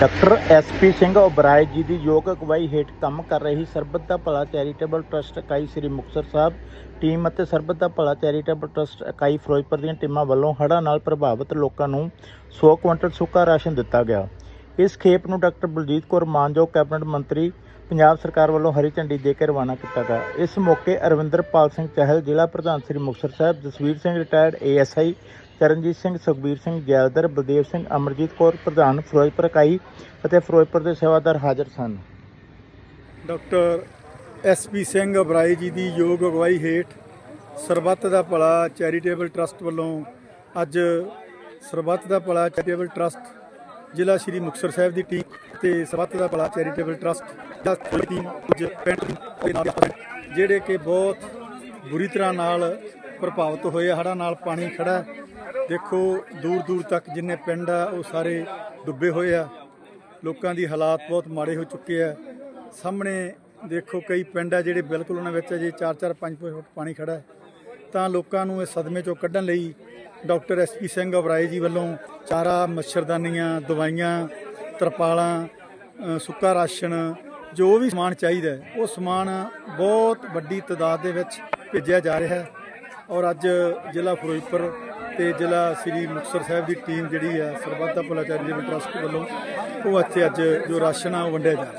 Doctor SP Singh Oberoi ਜੀ ਦੀ ਯੋਗ ਅਗਵਾਈ ਹੇਠ ਕੰਮ ਕਰ ਰਹੀ ਸਰਬੱਤ ਦਾ ਭਲਾ ਚੈਰੀਟੇਬਲ ਟਰਸਟ ਇਕਾਈ ਸ੍ਰੀ ਮੁਕਤਸਰ ਸਾਹਿਬ ਟੀਮ ਅਤੇ ਸਰਬੱਤ ਦਾ ਭਲਾ ਚੈਰੀਟੇਬਲ ਟਰਸਟ ਇਕਾਈ ਫਿਰੋਜ਼ਪੁਰ ਦੀਆਂ ਟੀਮਾਂ ਵੱਲੋਂ ਹੜ੍ਹਾਂ ਨਾਲ ਪ੍ਰਭਾਵਿਤ ਲੋਕਾਂ ਨੂੰ 100 ਕੁਇੰਟਲ ਸੁੱਕਾ ਰਾਸ਼ਨ ਦਿੱਤਾ ਗਿਆ। ਇਸ ਖੇਪ ਨੂੰ ਡਾਕਟਰ ਬਲਜੀਤ ਕੌਰ ਮਾਨਯੋਗ ਕੈਬਨਿਟ ਮੰਤਰੀ ਪੰਜਾਬ ਸਰਕਾਰ ਵੱਲੋਂ ਹਰੀ ਝੰਡੀ ਦੇ ਕੇ ਰਵਾਨਾ ਕੀਤਾ ਗਿਆ। ਇਸ ਮੌਕੇ ਅਰਵਿੰਦਰਪਾਲ ਸਿੰਘ ਚਹਿਲ ਜ਼ਿਲ੍ਹਾ ਪ੍ਰਧਾਨ ਸ੍ਰੀ ਮੁਕਤਸਰ ਸਾਹਿਬ, ਜਸਵੀਰ ਸਿੰਘ ਰਿਟਾਇਰਡ ਏਐਸਆਈ ਚਰਨਜੀਤ ਸਿੰਘ, ਸੁਖਬੀਰ ਸਿੰਘ, ਜੈਲਦਰ, ਬਲਦੇਵ ਸਿੰਘ, ਅਮਰਜੀਤ ਕੌਰ ਪ੍ਰਧਾਨ ਫਿਰੋਜ਼ਪੁਰ ਇਕਾਈ ਅਤੇ ਫਿਰੋਜ਼ਪੁਰ ਦੇ ਸੇਵਾਦਾਰ ਹਾਜ਼ਰ ਸਨ। ਡਾਕਟਰ ਐਸਪੀ ਸਿੰਘ ਅਬਰਾਏ ਜੀ ਦੀ ਯੋਗ ਅਗਵਾਈ ਹੇਠ ਸਰਬੱਤ ਦਾ ਭਲਾ ਚੈਰੀਟੇਬਲ ਟਰਸਟ ਵੱਲੋਂ ਅੱਜ ਸਰਬੱਤ ਦਾ ਭਲਾ ਚੈਰੀਟੇਬਲ ਟਰਸਟ ਜ਼ਿਲ੍ਹਾ ਸ਼੍ਰੀ ਮੁਕਤਸਰ ਸਾਹਿਬ ਦੀ ਟੀਮ ਤੇ ਸਰਬੱਤ ਦਾ ਭਲਾ ਚੈਰੀਟੇਬਲ ਟਰਸਟ ਦਾ ਟੀਮ ਕੁਝ ਪਿੰਡ ਦੇ ਜਿਹੜੇ ਕਿ ਬਹੁਤ ਬੁਰੀ ਤਰ੍ਹਾਂ ਨਾਲ ਪ੍ਰਭਾਵਿਤ ਹੋਏ ਹੜ੍ਹਾਂ ਨਾਲ ਪਾਣੀ ਖੜਾ ਦੇਖੋ, ਦੂਰ ਦੂਰ ਤੱਕ ਜਿੰਨੇ ਪਿੰਡ ਆ, ਉਹ ਸਾਰੇ ਡੁੱਬੇ ਹੋਏ ਆ। ਲੋਕਾਂ ਦੀ ਹਾਲਾਤ ਬਹੁਤ ਮਾੜੇ ਹੋ ਚੁੱਕੇ ਆ। ਸਾਹਮਣੇ ਦੇਖੋ, ਕਈ ਪਿੰਡ ਆ ਜਿਹੜੇ ਬਿਲਕੁਲ ਉਹਨਾਂ ਵਿੱਚ ਅਜੇ 4-4 5 ਫੁੱਟ ਪਾਣੀ ਖੜਾ ਤਾਂ ਲੋਕਾਂ ਨੂੰ ਇਸ ਸਦਮੇ ਚੋਂ ਕੱਢਣ ਲਈ ਡਾਕਟਰ ਐਸਪੀ ਸਿੰਘ ਅਬਰਾਏ ਜੀ ਵੱਲੋਂ ਚਾਰਾ, ਮੱਛਰਦਾਨੀਆਂ, ਦਵਾਈਆਂ, ਤਰਪਾਲਾਂ ਸੁੱਕਾ ਰਾਸ਼ਨ, ਜੋ ਵੀ ਸਮਾਨ ਚਾਹੀਦਾ ਉਹ ਸਮਾਨ ਬਹੁਤ ਵੱਡੀ ਤਾਦਾਦ ਦੇ ਵਿੱਚ ਭੇਜਿਆ ਜਾ ਰਿਹਾ ਹੈ। ਔਰ ਅੱਜ ਜ਼ਿਲ੍ਹਾ ਫਿਰੋਜ਼ਪੁਰ ਤੇ ਜ਼ਿਲ੍ਹਾ ਸ੍ਰੀ ਮੁਕਤਸਰ ਸਾਹਿਬ ਦੀ ਟੀਮ ਜਿਹੜੀ ਹੈ ਸਰਬੱਤ ਦਾ ਭਲਾ ਚੈਰੀਟੇਬਲ ਟਰਸਟ ਵੱਲੋਂ, ਉਹ ਇੱਥੇ ਅੱਜ ਜੋ ਰਾਸ਼ਨ ਆ ਉਹ ਵੰਡਿਆ ਜਾ ਰਿਹਾ।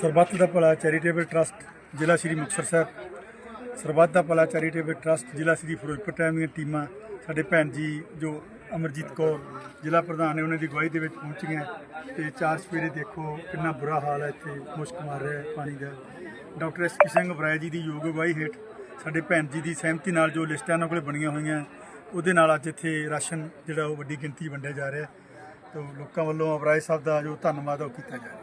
ਸਰਬੱਤ ਦਾ ਭਲਾ ਚੈਰੀਟੇਬਲ ਟਰਸਟ ਜ਼ਿਲ੍ਹਾ ਸ੍ਰੀ ਮੁਕਤਸਰ ਸਾਹਿਬ। ਸਰਬੱਤ ਦਾ ਭਲਾ ਚੈਰੀਟੇਬਲ ਟਰਸਟ ਜ਼ਿਲ੍ਹਾ ਸ੍ਰੀ ਫਿਰੋਜ਼ਪੁਰ ਟਾਈਮ ਦੀਆਂ ਟੀਮਾਂ, ਸਾਡੇ ਭੈਣ ਜੀ ਜੋ ਅਮਰਜੀਤ ਕੌਰ, ਜ਼ਿਲ੍ਹਾ ਪ੍ਰਧਾਨ ਨੇ ਉਹਨਾਂ ਦੀ ਅਗਵਾਈ ਦੇ ਵਿੱਚ ਪਹੁੰਚੀਆਂ ਤੇ ਚਾਰ ਸਵੇਰੇ ਦੇਖੋ ਕਿੰਨਾ ਬੁਰਾ ਹਾਲ ਹੈ ਇੱਥੇ, ਮੁਸ਼ਕ ਮਾਰ ਰਿਹਾ ਪਾਣੀ ਦਾ। Doctor S P Singh Oberoi ji ਦੀ ਯੋਗ ਅਗਵਾਈ ਹੇਠ ਸਾਡੇ ਭੈਣ ਜੀ ਦੀ ਸਹਿਮਤੀ ਨਾਲ ਜੋ ਲਿਸਟਾਂ ਉਹਨਾਂ ਕੋਲੇ ਬਣੀਆਂ ਹੋਈਆਂ, ਉਹਦੇ ਨਾਲ ਅੱਜ ਇੱਥੇ ਰਾਸ਼ਨ ਜਿਹੜਾ ਉਹ ਵੱਡੀ ਗਿਣਤੀ ਵੰਡਿਆ ਜਾ ਰਿਹਾ ਹੈ। ਲੋਕਾਂ ਵੱਲੋਂ ਅਬਰਾਏ ਸਾਹਿਬ ਦਾ ਜੋ ਧੰਨਵਾਦ ਉਹ ਕੀਤਾ ਜਾ ਰਿਹਾ